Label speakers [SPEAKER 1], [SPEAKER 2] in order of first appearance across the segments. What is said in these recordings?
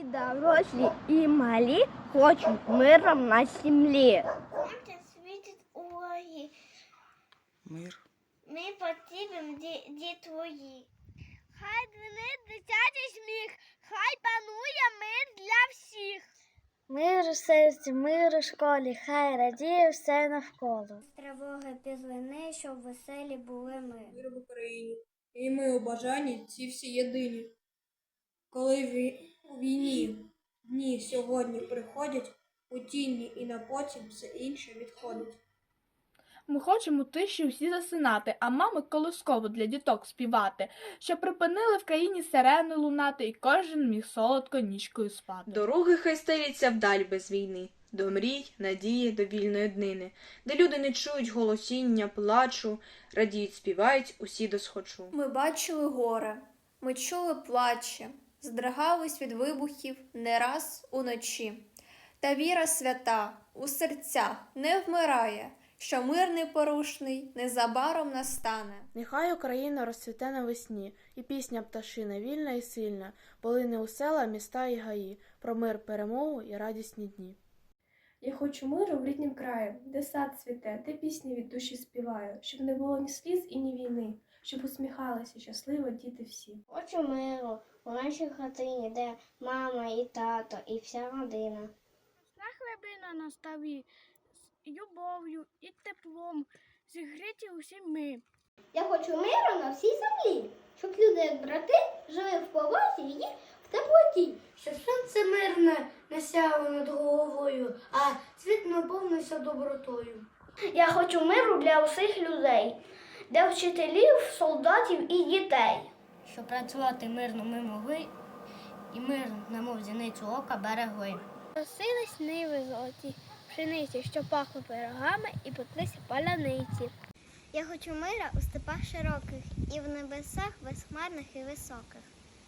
[SPEAKER 1] І дорослі, і малі хочуть миром на землі.
[SPEAKER 2] Сонце світить у лої.
[SPEAKER 3] Мир.
[SPEAKER 2] Ми потрібні ді, ді твої. Хай дзвенить дитячий сміх, хай панує мир для всіх.
[SPEAKER 4] Мир у серці, мир у школі, хай радіє все навколо.
[SPEAKER 2] Тривоги пізвини, щоб веселі були ми.
[SPEAKER 5] мир в Україні. І ми у бажанні ці всі єдині. Коли ві- у війні дні сьогодні приходять, у тіні і на потім все інше відходить.
[SPEAKER 6] Ми хочемо тиші всі засинати, а мами колосково для діток співати, щоб припинили в країні сирени лунати, і кожен міг солодко нічкою спати.
[SPEAKER 7] Дороги хай стеляться вдаль без війни, до мрій, надії, до вільної днини, де люди не чують голосіння, плачу, радіють, співають усі до схочу.
[SPEAKER 8] Ми бачили горе, ми чули плачі, здригались від вибухів не раз уночі. Та віра свята у серцях не вмирає, що мир непорушний незабаром настане.
[SPEAKER 9] Нехай Україна розцвіте навесні, і пісня пташина вільна і сильна, полине у села, міста і гаї, про мир, перемогу і радісні дні.
[SPEAKER 10] Я хочу миру в ріднім краї, де сад цвіте, де пісні від душі співаю, щоб не було ні сліз і ні війни, щоб усміхалися щасливо діти всі.
[SPEAKER 2] Хочу миру у нашій хатині, де мама і тато, і вся родина.
[SPEAKER 1] На хлебина на ставі з любов'ю і теплом зігріті усі ми.
[SPEAKER 2] Я хочу миру на всій землі, щоб люди, як брати, жили в повазі і в теплоті.
[SPEAKER 4] Щоб сонце мирне не сяло над головою, а світ наповнився добротою.
[SPEAKER 1] Я хочу миру для усіх людей, для вчителів, солдатів і дітей.
[SPEAKER 2] Щоб працювати мирно ми могли, і мир, немов зіницю ока берегли.
[SPEAKER 1] Просились ниви золоті, пшениці, що пахло пирогами і пеклися паляниці.
[SPEAKER 2] Я хочу мира у степах широких і в небесах безхмарних і високих.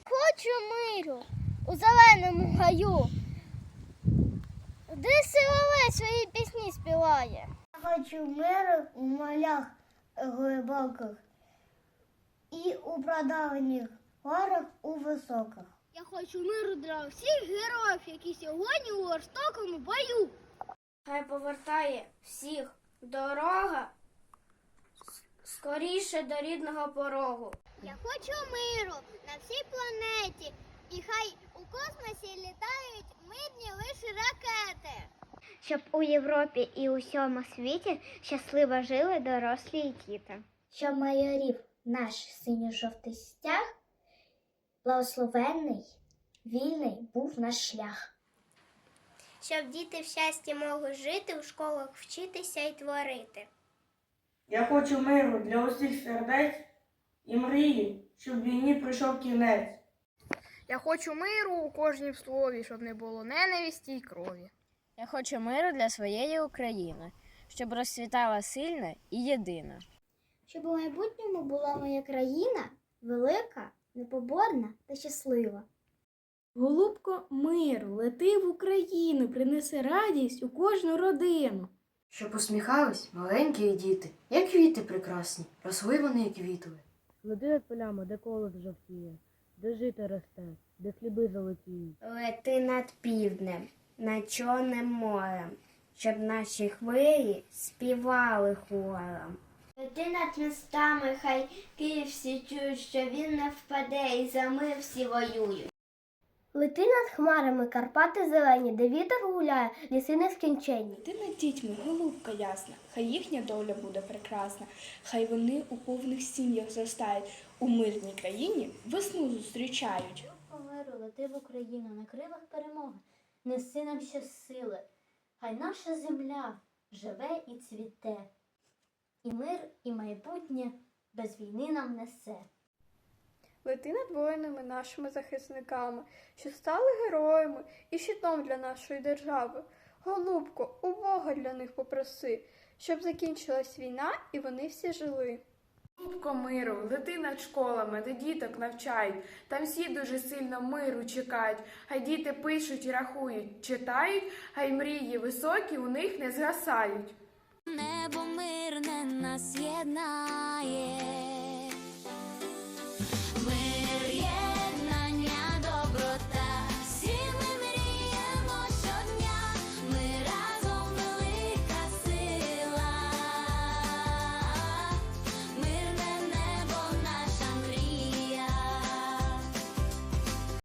[SPEAKER 1] Хочу миру у зеленому гаю, де силове свої пісні співає.
[SPEAKER 4] Хочу миру у молях глибоких і у продавніх горах у високих.
[SPEAKER 1] Я хочу миру для всіх героїв, які сьогодні у жорстокому бою.
[SPEAKER 4] Хай повертає всіх дорога скоріше до рідного порогу.
[SPEAKER 2] Я хочу миру на всій планеті, і хай у космосі літають. Щоб у Європі і усьому світі щасливо жили дорослі і діти.
[SPEAKER 4] Щоб майорів наш синьо-жовтий стяг, благословенний, вільний був наш шлях.
[SPEAKER 2] Щоб діти в щасті могли жити, у школах вчитися і творити.
[SPEAKER 5] Я хочу миру для усіх сердець і мрії, щоб війні прийшов кінець.
[SPEAKER 6] Я хочу миру у кожній слові, щоб не було ненависті й крові.
[SPEAKER 11] Я хочу миру для своєї України, щоб розцвітала сильна і єдина.
[SPEAKER 4] Щоб у майбутньому була моя країна велика, непоборна та щаслива.
[SPEAKER 10] Голубко миру, лети в Україну, принеси радість у кожну родину.
[SPEAKER 12] Щоб усміхались маленькі діти, як квіти прекрасні, росли вони і квітли.
[SPEAKER 9] Лети над полями, де колос жовтіє, де жито росте, де хліби золотіють.
[SPEAKER 4] Лети над півднем, над чорним морем, щоб наші хвилі співали хором. Лети над містами, хай Київ всі чують, що він не впаде і за мир всі воюють.
[SPEAKER 1] Лети над хмарами, Карпати зелені, де вітер гуляє, ліси нескінченні.
[SPEAKER 10] Ти над дітьми, голубка ясна, хай їхня доля буде прекрасна, хай вони у повних сім'ях зростають, у мирній країні весну зустрічають.
[SPEAKER 4] Миру лети в Україну на крилах неси нам ще сили, хай наша земля живе і цвіте, і мир, і майбутнє без війни нам несе.
[SPEAKER 8] Лети над воїнами нашими захисниками, що стали героями і щитом для нашої держави. Голубко, у Бога для них попроси, щоб закінчилась війна і вони всі жили.
[SPEAKER 6] Кубко миру, лети над школами, де діток навчають. Там всі дуже сильно миру чекають. Хай діти пишуть і рахують, читають, хай мрії високі у них не згасають.
[SPEAKER 11] Небо мирне нас єднає. Ми